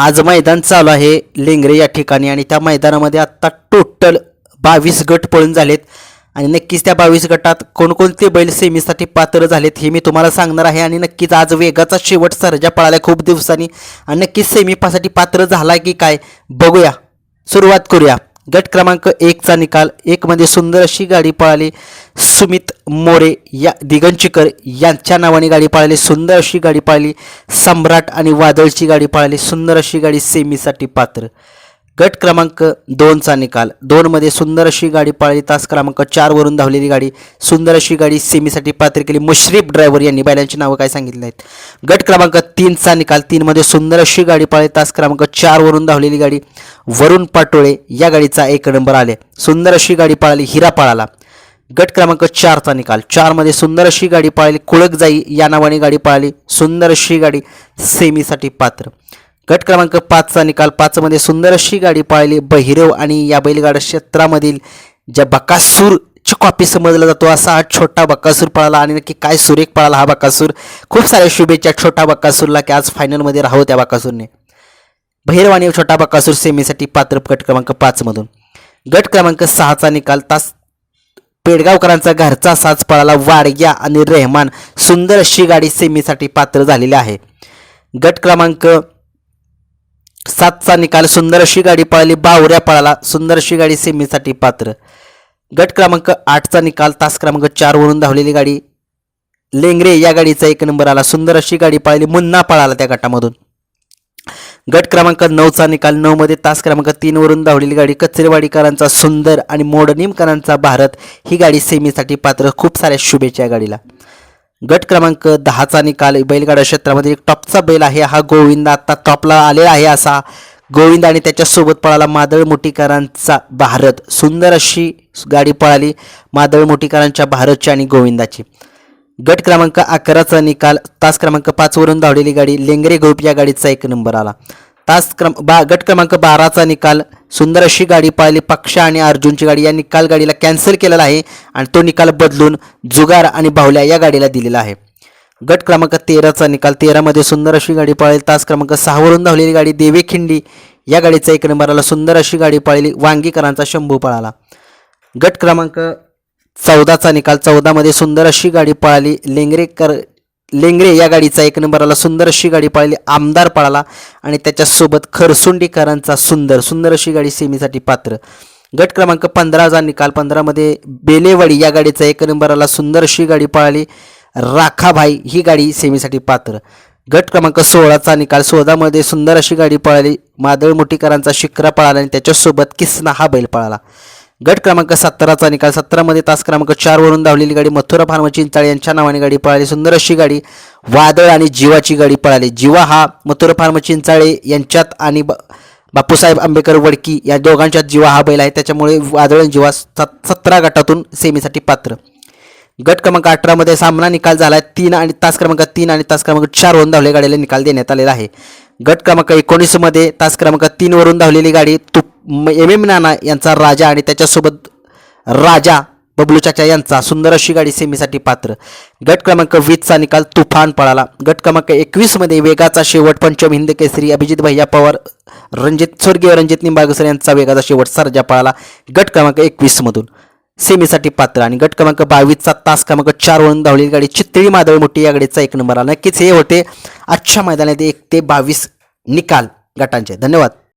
आज मैदान चालू आहे. लेंगरे या ठिकाणी आणि त्या मैदानामध्ये आत्ता टोटल बावीस गट पळून झालेत. आणि नक्कीच त्या बावीस गटात कोणकोणते बैल सेमीसाठी पात्र झालेत हे मी तुम्हाला सांगणार आहे. आणि नक्कीच आज वेगाचा शेवट सरजा पळाला खूप दिवसांनी. आणि नक्कीच सेमीपासाठी पात्र झाला की काय? बघूया. सुरुवात करूया. गट क्रमांक एकचा निकाल. एकमध्ये सुंदर अशी गाडी पळाली. सुमित मोरे या दिगंचिकर यांच्या नावाने गाडी पाळली सुंदर अशी गाडी पाळली सम्राट आणि वादळची गाडी पाळली सुंदर अशी गाडी सेमीसाठी पात्र. गट क्रमांक दोनचा निकाल. दोनमध्ये सुंदर अशी गाडी पाळली तास क्रमांक चारवरून धावलेली गाडी सुंदर अशी गाडी सेमीसाठी पात्र केली. मुश्रीफ ड्रायव्हर यांनी बैलांची नावं काय सांगितली आहेत? गट क्रमांक तीनचा निकाल. तीनमध्ये सुंदर अशी गाडी पाळली तास क्रमांक चारवरून धावलेली गाडी वरुण पाटोळे या गाडीचा एक नंबर आले. सुंदर अशी गाडी पाळली हिरा पाळाला. गट क्रमांक चारचा निकाल. चारमध्ये सुंदर अशी गाडी पळाली. कुळक जाई या नावाने गाडी पळाली. सुंदर अशी गाडी सेमीसाठी पात्र. गट क्रमांक पाचचा निकाल. पाचमध्ये सुंदर अशी गाडी पळाली. बहिरव आणि या बैलगाडा क्षेत्रामधील ज्या बकासूरची कॉपी समजला जातो असा हा छोटा बकासूर पळाला आणि नक्की काय सुरेख पळाला हा बकासूर. खूप साऱ्या शुभेच्छा छोटा बकासूरला की आज फायनलमध्ये राहू त्या बकासूरने. भैरव छोटा बकासूर सेमीसाठी पात्र गट क्रमांक पाचमधून. गट क्रमांक सहाचा निकाल. तास पेडगावकरांचा घरचा साज पळाला वाडग्या आणि रेहमान. सुंदर अशी गाडी सेमीसाठी पात्र झालेली आहे. गट क्रमांक सातचा निकाल. सुंदर अशी गाडी पळाली बावऱ्या पळाला. सुंदर अशी गाडी सेमीसाठी पात्र. गट क्रमांक आठचा निकाल. तास क्रमांक चारवरून धावलेली गाडी. लेंगरे या गाडीचा एक नंबर आला. सुंदर अशी गाडी पळाली मुन्ना पळाला त्या गटामधून. गट क्रमांक नऊचा निकाल. नऊमध्ये तास क्रमांक तीनवरून धावलेली गाडी कचरेवाडीकरांचा सुंदर आणि मोडनीमकरांचा भारत ही गाडी सेमीसाठी पात्र. खूप साऱ्या शुभेच्छा या गाडीला. गट क्रमांक दहाचा निकाल. बैलगाडा क्षेत्रामध्ये एक टॉपचा बैल आहे. हा गोविंद आता टॉपला आलेला आहे असा. गोविंद आणि त्याच्यासोबत पळाला मादळ मोठीकरांचा भारत. सुंदर अशी गाडी पळाली मादळ मोठीकरांच्या भारतची आणि गोविंदाची. गट क्रमांक अकराचा निकाल तास क्रमांक पाचवरून धावलेली गाडी लेंगरे ग्रुप या गाडीचा एक नंबर आला. तास क्रम बा गट क्रमांक बाराचा निकाल सुंदर अशी गाडी पाहिली पक्षा आणि अर्जुनची गाडी. या निकाल गाडीला कॅन्सल केलेला आहे आणि तो निकाल बदलून जुगार आणि बाहुल्या या गाडीला दिलेला आहे. गट क्रमांक तेराचा निकाल तेरामध्ये सुंदर अशी गाडी पाळली तास क्रमांक सहावरून धावलेली गाडी देवेखिंडी या गाडीचा एक नंबर आला सुंदर अशी गाडी पाळली वांगीकरांचा शंभू पळाला गट क्रमांक चौदाचा निकाल. चौदामध्ये सुंदर अशी गाडी पळाली. लेंगरेकर लेंगरे या गाडीचा एक नंबरला सुंदर अशी गाडी पळाली. आमदार पळाला आणि त्याच्यासोबत खरसुंडीकरांचा सुंदर सुंदर अशी गाडी सेमीसाठी पात्र. गट क्रमांक पंधराचा निकाल. पंधरामध्ये बेलेवाडी या गाडीचा एक नंबरला सुंदर अशी गाडी पळाली. राखाभाई ही गाडी सेमीसाठी पात्र. गट क्रमांक सोळाचा निकाल. सोळामध्ये सुंदर अशी गाडी पळाली. मादळ मोठीकरांचा शिक्रा पळाला आणि त्याच्यासोबत किसना हा बैल पळाला. गट क्रमांक सत्तराचा निकाल. सतरामध्ये तास क्रमांक चारवरून धावलेली गाडी मथुरा फार्म चिंचाळे यांच्या नावाने गाडी पळाली. सुंदर अशी गाडी वादळ आणि जीवाची गाडी पळाली. जीवा हा मथुरा फार्म चिंचाळे यांच्यात आणि ब बापूसाहेब आंबेकर वडकी या दोघांच्यात जीवा हा बैल आहे. त्याच्यामुळे वादळ आणि जीवा सत सतरा गटातून सेमीसाठी पात्र. गट क्रमांक अठरामध्ये सामना निकाल झाला आहे तीन आणि तास क्रमांक तीन आणि तास क्रमांक चारवरून धावलेल्या गाडीला निकाल देण्यात आलेला आहे. गट क्रमांक एकोणीसमध्ये तास क्रमांक तीनवरून धावलेली गाडी तुप एम एम नाना यांचा राजा आणि त्याच्यासोबत राजा बबलू चाचा यांचा सुंदर अशी गाडी सेमीसाठी पात्र. गट क्रमांक वीसचा निकाल तुफान पळाला. गट क्रमांक एकवीसमध्ये वेगाचा शेवट पंचम हिंद केसरी अभिजित भैया पवार रणजित स्वर्गीय रणजित निंबाळकर यांचा वेगाचा शेवट सर्जा पळाला. गट क्रमांक एकवीसमधून सेमीसाठी पात्र. आणि गट क्रमांक बावीसचा तास क्रमांक चार वरून धावलेली गाडी चित्तळी मादळ मोठी या गाडीचा एक नंबर आला. नक्कीच हे होते आजच्या मैदानात एक ते बावीस निकाल गटांचे. धन्यवाद.